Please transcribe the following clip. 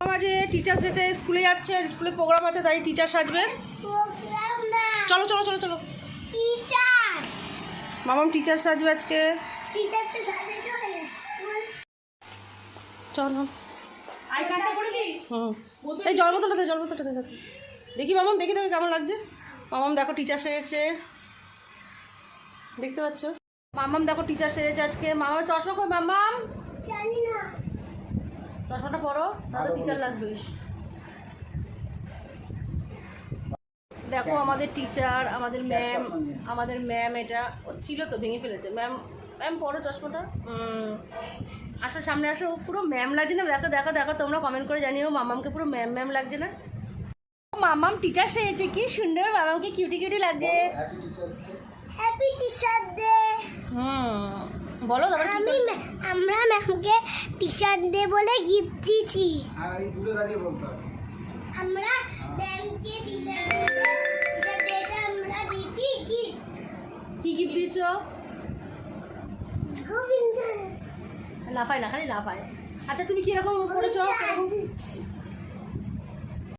আজকে টিচার্স ডেতে স্কুলে যাচ্ছে আর স্কুলে প্রোগ্রাম আছে তাই টিচার সাজবে। চলো চলো চলো চলো। টিচার মামাম টিচার সাজবে আজকে। চলে। এই জল বোতলটা দে জল বোতলটা দে দেখি। দেখি মামাম দেখি দেখি কেমন লাগছে। মামাম দেখো টিচার সেজেছে। দেখতে পাচ্ছ? মামাম দেখো টিচার সেজেছে আজকে। মামাম চশমা কই মামাম? জানি না। চশমাটা পরো তাহলে টিচার লাগবে। দেখো আমাদের টিচার আমাদের ম্যাম আমাদের ম্যাম এটা ও ছিল তো ভেঙে ফেলেছে। ম্যাম ম্যাম পরো চশমাটা। আসো সামনে আসো। পুরো ম্যাম লাগছে না? দেখো দেখো দেখো তোমরা কমেন্ট করে জানিও মামামকে পুরো ম্যাম ম্যাম লাগছে না? ও, মামাম টিচার সেজেছে কি সুন্দর মামামকে কিউটি কিউটি লাগছে। হ্যাপি টিচার ডে হুম বলো তারপরে কি আমি আমরা ম্যামকে টিচার ডে বলে গিফট দিয়েছি। আমরা ম্যামকে ডে টিচার ডেটা আমরা দিয়েছি গিফট কি গিফট দিয়েছ? গোবিন্দ। লাফায় না খালি লাফায়। আচ্ছা তুমি কীরকম করেছ? কীরকম?